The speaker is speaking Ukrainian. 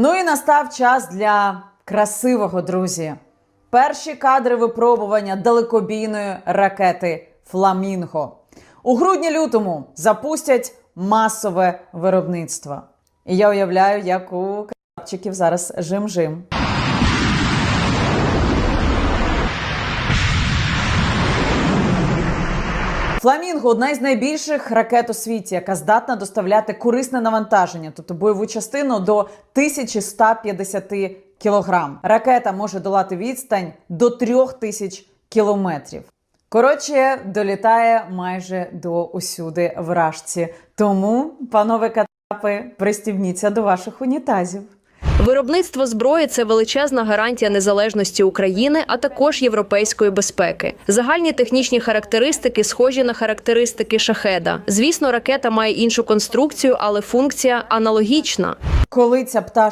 Ну і настав час для красивого, друзі. Перші кадри випробування далекобійної ракети Фламінго. У грудні-лютому запустять масове виробництво. І я уявляю, як у крапчиків зараз жим-жим. Фламінго одна із найбільших ракет у світі, яка здатна доставляти корисне навантаження, тобто бойову частину до 1150 кілограм. Ракета може долати відстань до 3000 кілометрів. Коротше, долітає майже до усюди вражці. Тому, панове катапи, пристібніться до ваших унітазів. Виробництво зброї це величезна гарантія незалежності України, а також європейської безпеки. Загальні технічні характеристики схожі на характеристики шахеда. Звісно, ракета має іншу конструкцію, але функція аналогічна. Коли ця пташка